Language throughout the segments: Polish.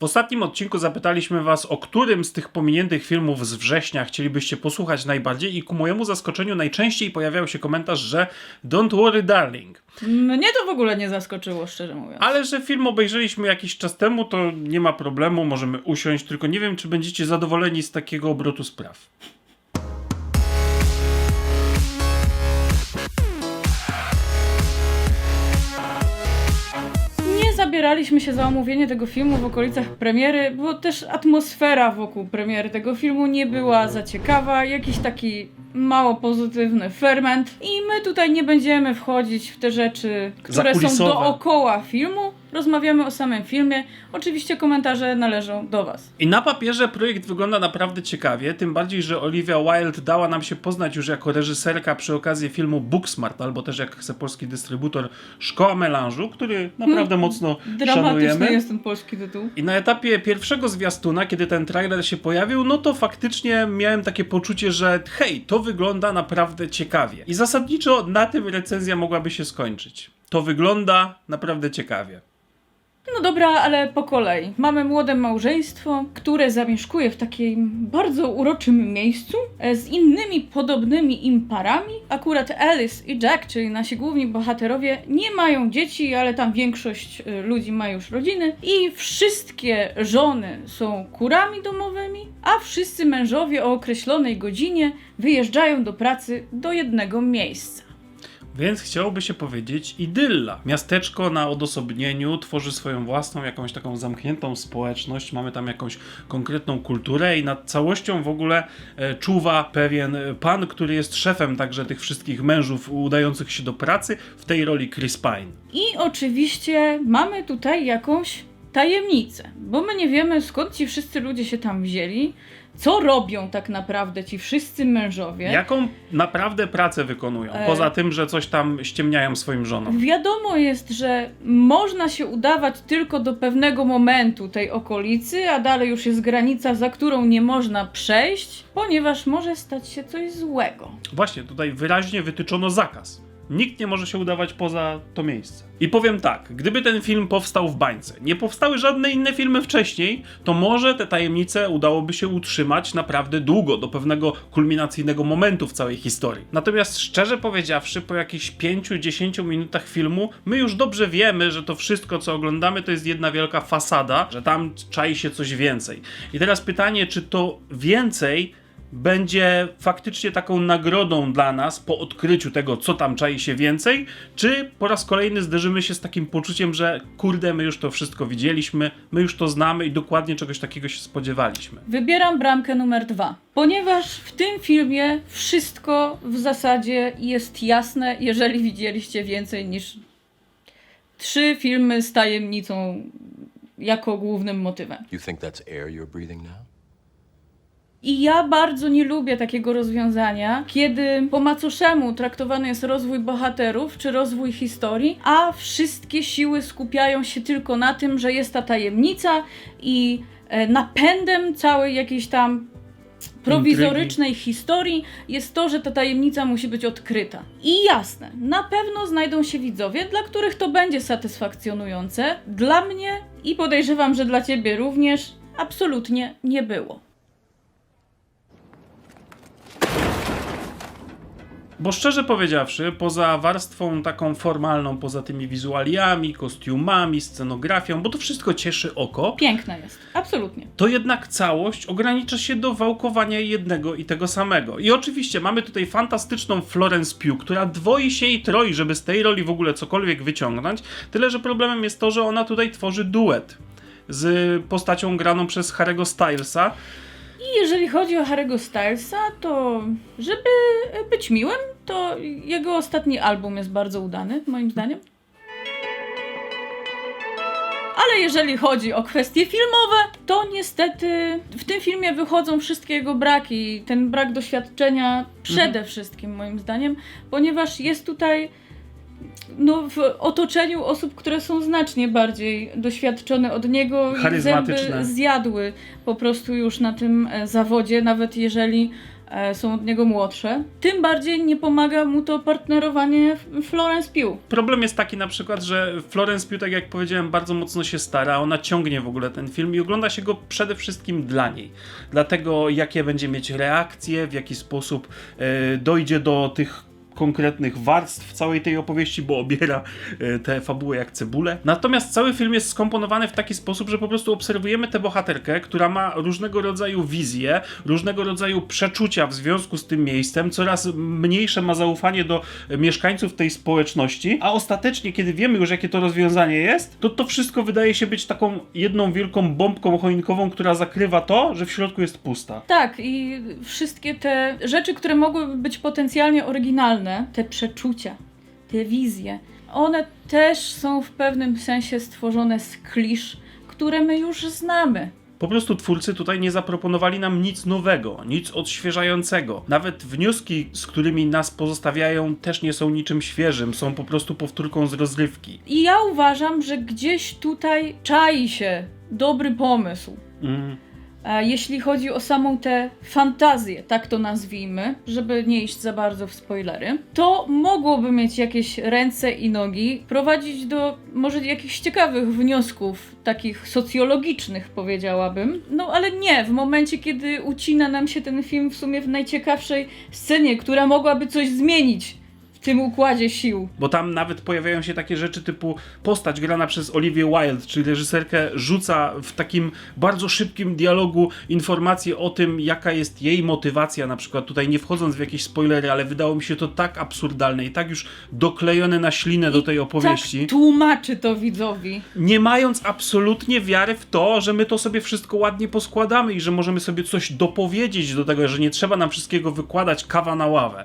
W ostatnim odcinku zapytaliśmy Was, o którym z tych pominiętych filmów z września chcielibyście posłuchać najbardziej i ku mojemu zaskoczeniu najczęściej pojawiał się komentarz, że Don't worry darling. Mnie to w ogóle nie zaskoczyło, szczerze mówiąc. Ale że film obejrzeliśmy jakiś czas temu, to nie ma problemu, możemy usiąść, tylko nie wiem, czy będziecie zadowoleni z takiego obrotu spraw. Zabieraliśmy się za omówienie tego filmu w okolicach premiery, bo też atmosfera wokół premiery tego filmu nie była za ciekawa, jakiś taki mało pozytywny ferment i my tutaj nie będziemy wchodzić w te rzeczy, które są Zakulisowe. dookoła filmu. Rozmawiamy o samym filmie. Oczywiście komentarze należą do Was. I na papierze projekt wygląda naprawdę ciekawie, tym bardziej, że Olivia Wilde dała nam się poznać już jako reżyserka przy okazji filmu Booksmart, albo też jak chce polski dystrybutor Szkoła Melanżu, który naprawdę mocno Dramatyczny szanujemy. jest ten polski tytuł. I na etapie pierwszego zwiastuna, kiedy ten trailer się pojawił, no to faktycznie miałem takie poczucie, że hej, to wygląda naprawdę ciekawie. I zasadniczo na tym recenzja mogłaby się skończyć. To wygląda naprawdę ciekawie. No dobra, ale po kolei. Mamy młode małżeństwo, które zamieszkuje w takim bardzo uroczym miejscu e, z innymi podobnymi im parami. Akurat Alice i Jack, czyli nasi główni bohaterowie, nie mają dzieci, ale tam większość e, ludzi ma już rodziny. I wszystkie żony są kurami domowymi, a wszyscy mężowie o określonej godzinie wyjeżdżają do pracy do jednego miejsca. Więc chciałoby się powiedzieć idylla. Miasteczko na odosobnieniu tworzy swoją własną, jakąś taką zamkniętą społeczność. Mamy tam jakąś konkretną kulturę i nad całością w ogóle e, czuwa pewien pan, który jest szefem także tych wszystkich mężów udających się do pracy, w tej roli Chris Pine. I oczywiście mamy tutaj jakąś tajemnicę, bo my nie wiemy skąd ci wszyscy ludzie się tam wzięli, co robią tak naprawdę ci wszyscy mężowie. Jaką naprawdę pracę wykonują? E. Poza tym, że coś tam ściemniają swoim żonom. Wiadomo jest, że można się udawać tylko do pewnego momentu tej okolicy, a dalej już jest granica, za którą nie można przejść, ponieważ może stać się coś złego. Właśnie, tutaj wyraźnie wytyczono zakaz. Nikt nie może się udawać poza to miejsce. I powiem tak, gdyby ten film powstał w bańce, nie powstały żadne inne filmy wcześniej, to może te tajemnice udałoby się utrzymać naprawdę długo, do pewnego kulminacyjnego momentu w całej historii. Natomiast szczerze powiedziawszy, po jakichś 5-10 minutach filmu, my już dobrze wiemy, że to wszystko, co oglądamy, to jest jedna wielka fasada, że tam czai się coś więcej. I teraz pytanie, czy to więcej będzie faktycznie taką nagrodą dla nas po odkryciu tego, co tam czai się więcej, czy po raz kolejny zderzymy się z takim poczuciem, że kurde, my już to wszystko widzieliśmy, my już to znamy i dokładnie czegoś takiego się spodziewaliśmy. Wybieram bramkę numer dwa, ponieważ w tym filmie wszystko w zasadzie jest jasne, jeżeli widzieliście więcej niż trzy filmy z tajemnicą jako głównym motywem. You think that's air you're breathing now? I ja bardzo nie lubię takiego rozwiązania, kiedy po macoszemu traktowany jest rozwój bohaterów czy rozwój historii, a wszystkie siły skupiają się tylko na tym, że jest ta tajemnica i e, napędem całej jakiejś tam prowizorycznej historii jest to, że ta tajemnica musi być odkryta. I jasne, na pewno znajdą się widzowie, dla których to będzie satysfakcjonujące. Dla mnie i podejrzewam, że dla ciebie również absolutnie nie było. Bo szczerze powiedziawszy, poza warstwą taką formalną, poza tymi wizualiami, kostiumami, scenografią, bo to wszystko cieszy oko, Piękna jest, absolutnie. to jednak całość ogranicza się do wałkowania jednego i tego samego. I oczywiście mamy tutaj fantastyczną Florence Pugh, która dwoi się i troi, żeby z tej roli w ogóle cokolwiek wyciągnąć, tyle że problemem jest to, że ona tutaj tworzy duet z postacią graną przez Harry'ego Stylesa. I jeżeli chodzi o Harry'ego Stylesa, to żeby być miłym, to jego ostatni album jest bardzo udany, moim zdaniem. Ale jeżeli chodzi o kwestie filmowe, to niestety w tym filmie wychodzą wszystkie jego braki. Ten brak doświadczenia przede wszystkim, moim zdaniem, ponieważ jest tutaj no, w otoczeniu osób, które są znacznie bardziej doświadczone od niego i zęby zjadły po prostu już na tym e, zawodzie, nawet jeżeli e, są od niego młodsze, tym bardziej nie pomaga mu to partnerowanie Florence Pugh. Problem jest taki na przykład, że Florence Pugh, tak jak powiedziałem, bardzo mocno się stara, ona ciągnie w ogóle ten film i ogląda się go przede wszystkim dla niej. Dlatego jakie będzie mieć reakcje, w jaki sposób e, dojdzie do tych konkretnych warstw całej tej opowieści, bo obiera e, tę fabułę jak cebulę. Natomiast cały film jest skomponowany w taki sposób, że po prostu obserwujemy tę bohaterkę, która ma różnego rodzaju wizje, różnego rodzaju przeczucia w związku z tym miejscem, coraz mniejsze ma zaufanie do mieszkańców tej społeczności, a ostatecznie, kiedy wiemy już jakie to rozwiązanie jest, to to wszystko wydaje się być taką jedną wielką bombką choinkową, która zakrywa to, że w środku jest pusta. Tak, i wszystkie te rzeczy, które mogłyby być potencjalnie oryginalne, te przeczucia, te wizje, one też są w pewnym sensie stworzone z klisz, które my już znamy. Po prostu twórcy tutaj nie zaproponowali nam nic nowego, nic odświeżającego. Nawet wnioski, z którymi nas pozostawiają, też nie są niczym świeżym, są po prostu powtórką z rozrywki. I ja uważam, że gdzieś tutaj czai się dobry pomysł. Mm. Jeśli chodzi o samą tę fantazję, tak to nazwijmy, żeby nie iść za bardzo w spoilery, to mogłoby mieć jakieś ręce i nogi, prowadzić do może jakichś ciekawych wniosków, takich socjologicznych powiedziałabym. No ale nie, w momencie kiedy ucina nam się ten film w sumie w najciekawszej scenie, która mogłaby coś zmienić tym układzie sił. Bo tam nawet pojawiają się takie rzeczy typu postać grana przez Olivię Wilde, czyli reżyserkę, rzuca w takim bardzo szybkim dialogu informacje o tym, jaka jest jej motywacja, na przykład tutaj nie wchodząc w jakieś spoilery, ale wydało mi się to tak absurdalne i tak już doklejone na ślinę do tej opowieści. Tak tłumaczy to widzowi. nie mając absolutnie wiary w to, że my to sobie wszystko ładnie poskładamy i że możemy sobie coś dopowiedzieć do tego, że nie trzeba nam wszystkiego wykładać kawa na ławę.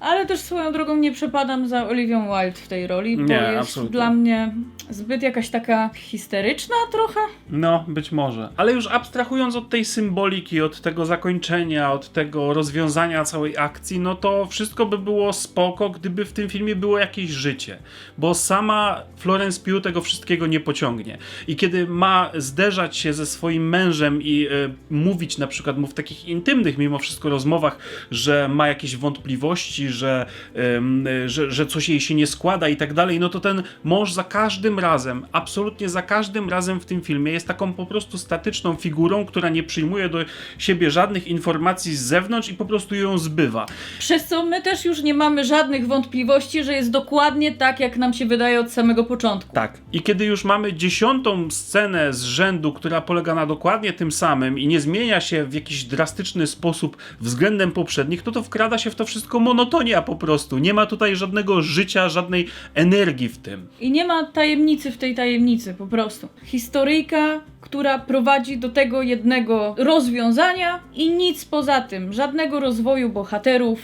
Ale też swoją drogą nie przepadam za Olivią Wilde w tej roli, bo Nie, jest absolutnie. dla mnie zbyt jakaś taka histeryczna trochę. No, być może. Ale już abstrahując od tej symboliki, od tego zakończenia, od tego rozwiązania całej akcji, no to wszystko by było spoko, gdyby w tym filmie było jakieś życie. Bo sama Florence Pugh tego wszystkiego nie pociągnie. I kiedy ma zderzać się ze swoim mężem i e, mówić na przykład mu w takich intymnych mimo wszystko rozmowach, że ma jakieś wątpliwości, że, że, że coś jej się nie składa i tak dalej, no to ten mąż za każdym razem, absolutnie za każdym razem w tym filmie jest taką po prostu statyczną figurą, która nie przyjmuje do siebie żadnych informacji z zewnątrz i po prostu ją zbywa. Przez co my też już nie mamy żadnych wątpliwości, że jest dokładnie tak, jak nam się wydaje od samego początku. Tak. I kiedy już mamy dziesiątą scenę z rzędu, która polega na dokładnie tym samym i nie zmienia się w jakiś drastyczny sposób względem poprzednich, no to wkrada się w to wszystko monotonia po prostu. Nie ma tutaj żadnego życia, żadnej energii w tym. I nie ma tajemnicy w tej tajemnicy, po prostu. Historyjka, która prowadzi do tego jednego rozwiązania i nic poza tym. Żadnego rozwoju bohaterów.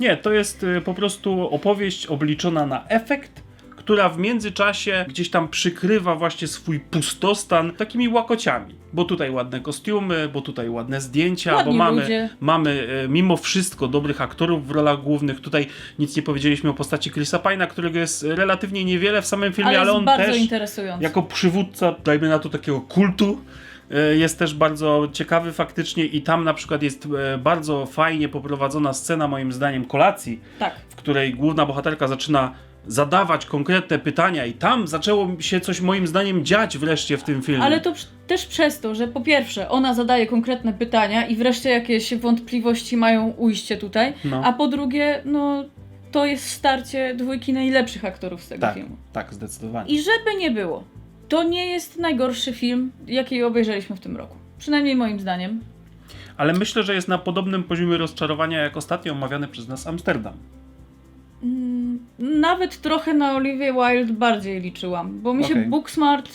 Nie, to jest y, po prostu opowieść obliczona na efekt, która w międzyczasie gdzieś tam przykrywa właśnie swój pustostan takimi łakociami. Bo tutaj ładne kostiumy, bo tutaj ładne zdjęcia, Ładni bo mamy, ludzie. mamy y, mimo wszystko dobrych aktorów w rolach głównych. Tutaj nic nie powiedzieliśmy o postaci Chrisa Pine'a, którego jest relatywnie niewiele w samym filmie, Ale, ale, jest on bardzo też interesujący. jako przywódca, dajmy na to takiego kultu, e, jest też bardzo ciekawy faktycznie i tam na przykład jest e, bardzo fajnie poprowadzona scena moim zdaniem kolacji, Tak. w której główna bohaterka zaczyna zadawać konkretne pytania i tam zaczęło się coś moim zdaniem dziać wreszcie w tym filmie. Ale to też przez to, że po pierwsze ona zadaje konkretne pytania i wreszcie jakieś wątpliwości mają ujście tutaj, No. a po drugie, no to jest starcie dwójki najlepszych aktorów z tego tak, filmu. tak, zdecydowanie. I żeby nie było, to nie jest najgorszy film, jaki obejrzeliśmy w tym roku. Przynajmniej moim zdaniem. Ale myślę, że jest na podobnym poziomie rozczarowania jak ostatnio omawiany przez nas Amsterdam. Nawet trochę na Olivier Wilde bardziej liczyłam, bo mi się Okej. Booksmart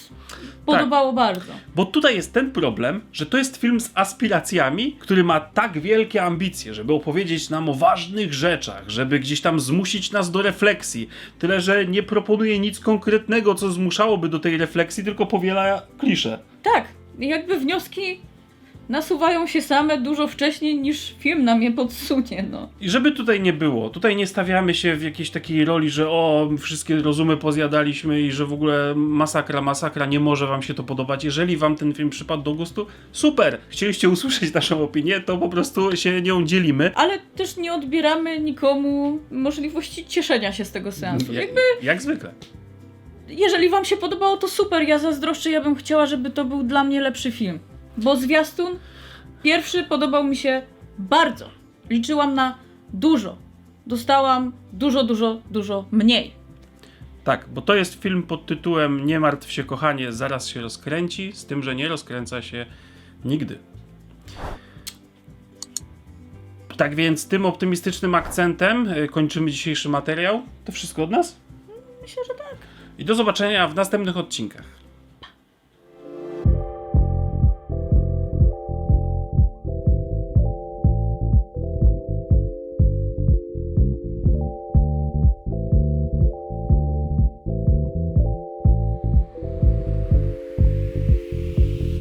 podobało bardzo. Bo tutaj jest ten problem, że to jest film z aspiracjami, który ma tak wielkie ambicje, żeby opowiedzieć nam o ważnych rzeczach, żeby gdzieś tam zmusić nas do refleksji. Tyle, że nie proponuje nic konkretnego, co zmuszałoby do tej refleksji, tylko powiela klisze. Tak, jakby wnioski nasuwają się same dużo wcześniej niż film nam je podsunie, no. I żeby tutaj nie było, tutaj nie stawiamy się w jakiejś takiej roli, że o, wszystkie rozumy pozjadaliśmy i że w ogóle masakra, masakra, nie może wam się to podobać. Jeżeli wam ten film przypadł do gustu, super! Chcieliście usłyszeć naszą opinię, to po prostu się nią dzielimy. Ale też nie odbieramy nikomu możliwości cieszenia się z tego seansu. Jak, Jakby, jak zwykle. jeżeli wam się podobało, to super, ja zazdroszczę, ja bym chciała, żeby to był dla mnie lepszy film. Bo zwiastun pierwszy podobał mi się bardzo. Liczyłam na dużo. Dostałam dużo, dużo, dużo mniej. Tak, bo to jest film pod tytułem Nie martw się kochanie, zaraz się rozkręci, z tym, że nie rozkręca się nigdy. Tak więc tym optymistycznym akcentem y, kończymy dzisiejszy materiał. To wszystko od nas? Myślę, że tak. I do zobaczenia w następnych odcinkach.